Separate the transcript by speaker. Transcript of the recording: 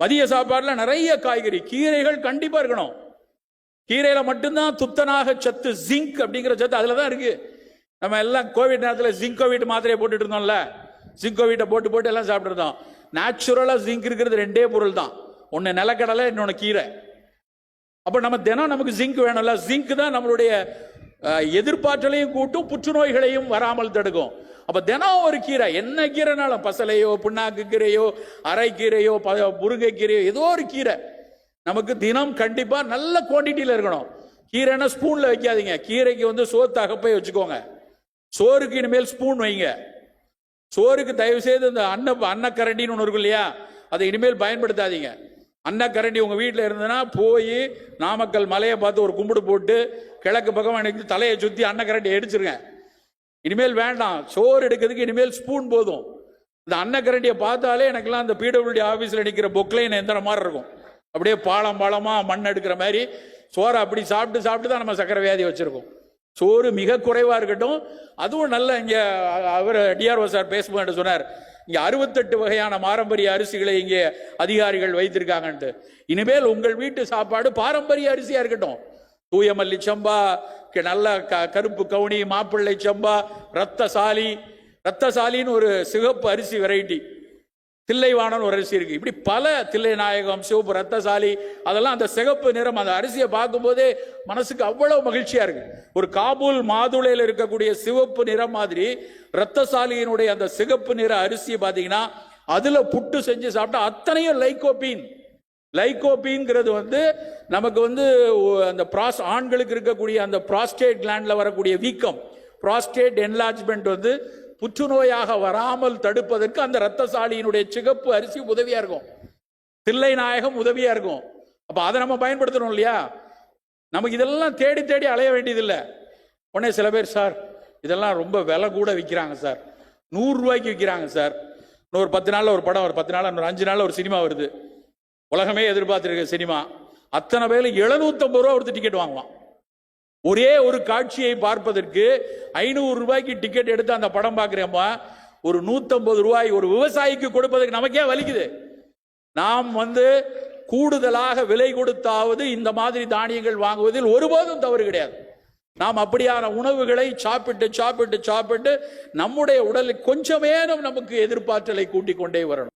Speaker 1: மதிய சாப்பாடுல நிறைய காய்கறி கீரைகள் கண்டிப்பா இருக்கணும். கீரையில மட்டும்தான் துத்தனாக சத்து ஜிங்க் அப்படிங்கிற சத்து அதில் தான் இருக்கு. நம்ம எல்லாம் கோவிட் நேரத்தில் ஜிங்கோவிட் மாத்திரையை போட்டுட்டு இருந்தோம்ல. ஜிங்கோவிட்டை போட்டு போட்டு எல்லாம் சாப்பிட்டுருந்தோம். நேச்சுரலாக நேச்சுரலா ஜிங்க் இருக்கிறது ரெண்டே பொருள் தான். ஒன்னு நிலக்கடலை இன்னொன்னு கீரை. அப்போ நம்ம தினம் நமக்கு ஜிங்க் வேணும்ல. ஜிங்க் தான் நம்மளுடைய எதிர்பார்த்தலையும் கூட்டும் புற்றுநோய்களையும் வராமல் தடுக்கும். அப்ப தினம் ஒரு கீரை. என்ன கீரைனாலும் பசலையோ புண்ணாக்கு கீரையோ அரைக்கீரையோ ப- முருங்கைக்கீரையோ ஏதோ ஒரு கீரை. நமக்கு தினம் கண்டிப்பா நல்ல குவான்டிட்டியில இருக்கணும். கீரைன்னா ஸ்பூன்ல வைக்காதீங்க. கீரைக்கு வந்து சோத்து அகப்பை வச்சுக்கோங்க. சோறுக்கு இனிமேல் ஸ்பூன் வைங்க. சோறுக்கு தயவு செய்து இந்த அன்ன அன்னக்கரண்டின்னு ஒன்று இருக்கும் இல்லையா? அதை இனிமேல் பயன்படுத்தாதீங்க. அன்னக்கரண்டி உங்க வீட்டில் இருந்ததுன்னா போய் நாமக்கல் மலையை பார்த்து ஒரு கும்பிடு போட்டு கிழக்கு பக்கம் எனக்கு தலையை சுற்றி அன்னக்கரண்டி அடிச்சிருங்க இனிமேல் வேண்டாம். சோறு எடுக்கிறதுக்கு இனிமேல் ஸ்பூன் போதும். இந்த அன்னக்கரண்டியை பார்த்தாலே எனக்கெல்லாம் அந்த பிடபிள்யூடி ஆஃபீஸில் நிற்கிற பொக்லைன் எந்திர மாதிரி இருக்கும். அப்படியே பாலம் பாலமாக மண் எடுக்கிற மாதிரி சோறை அப்படி சாப்பிட்டு சாப்பிட்டு தான் நம்ம சக்கரை வியாதி வச்சுருக்கோம். சோறு மிக குறைவாக இருக்கட்டும். அதுவும் நல்ல இங்கே அவர் டிஆர்ஓ சார் பேசும்போது சொன்னார் இங்கே அறுபத்தெட்டு வகையான பாரம்பரிய அரிசிகளை இங்கே அதிகாரிகள் வைத்திருக்காங்கன்ட்டு. இனிமேல் உங்கள் வீட்டு சாப்பாடு பாரம்பரிய அரிசியாக இருக்கட்டும். தூயமல்லி சம்பா க- நல்ல க- கருப்பு கவுனி மாப்பிள்ளை சம்பா ரத்தசாலி ரத்தசாலின்னு ஒரு சிகப்பு அரிசி வெரைட்டி தில்லைவாணன் ஒரு அரிசி இருக்கு. இப்படி பல தில்லை நாயகம் சிவப்பு ரத்தசாலி அதெல்லாம் அந்த சிகப்பு நிறம் அந்த அரிசியை பார்க்கும்போதே மனசுக்கு அவ்வளவு மகிழ்ச்சியா இருக்கு. ஒரு காபூல் மாதுளையில் இருக்கக்கூடிய சிவப்பு நிறம் மாதிரி ரத்தசாலியினுடைய அந்த சிகப்பு நிற அரிசியை பார்த்தீங்கன்னா அதுல புட்டு செஞ்சு சாப்பிட்டா அத்தனையும் லைகோபீன். லைகோபிங்கிறது வந்து நமக்கு வந்து அந்த ப்ராஸ் ஆண்களுக்கு இருக்கக்கூடிய அந்த ப்ராஸ்டேட் கிளாண்டில் வரக்கூடிய வீக்கம். ப்ராஸ்டேட் என்லார்ஜ்மெண்ட் வந்து புற்றுநோயாக வராமல் தடுப்பதற்கு அந்த ரத்தசாலியினுடைய சிகப்பு அரிசி உதவியாக இருக்கும். தில்லை நாயகம் உதவியாக இருக்கும். அப்போ அதை நம்ம பயன்படுத்தணும் இல்லையா? நமக்கு இதெல்லாம் தேடி தேடி அலைய வேண்டியதில்லை. உடனே சில பேர் சார் இதெல்லாம் ரொம்ப விலை கூட விற்கிறாங்க சார். நூறுரூவாய்க்கு விற்கிறாங்க சார். இன்னொரு பத்து நாளில் ஒரு படம் ஒரு பத்து நாள் இன்னொரு அஞ்சு நாளில் ஒரு சினிமா வருது. உலகமே எதிர்பார்த்துருக்க சினிமா. அத்தனை பேர்ல 750 ரூபா ஒருத்தர் டிக்கெட் வாங்குவான். ஒரே ஒரு காட்சியை பார்ப்பதற்கு ஐநூறு ரூபாய்க்கு டிக்கெட் எடுத்து அந்த படம் பார்க்குறேம்மா. ஒரு 150 ரூபாய் ஒரு விவசாயிக்கு கொடுப்பதற்கு நமக்கே வலிக்குது. நாம் வந்து கூடுதலாக விலை கொடுத்தாவது இந்த மாதிரி தானியங்கள் வாங்குவதில் ஒருபோதும் தவறு கிடையாது. நாம் அப்படியான உணவுகளை சாப்பிட்டு சாப்பிட்டு சாப்பிட்டு நம்முடைய உடலில் கொஞ்சமேனும் நமக்கு எதிர்பார்த்தலை கூட்டிக் கொண்டே வரணும்.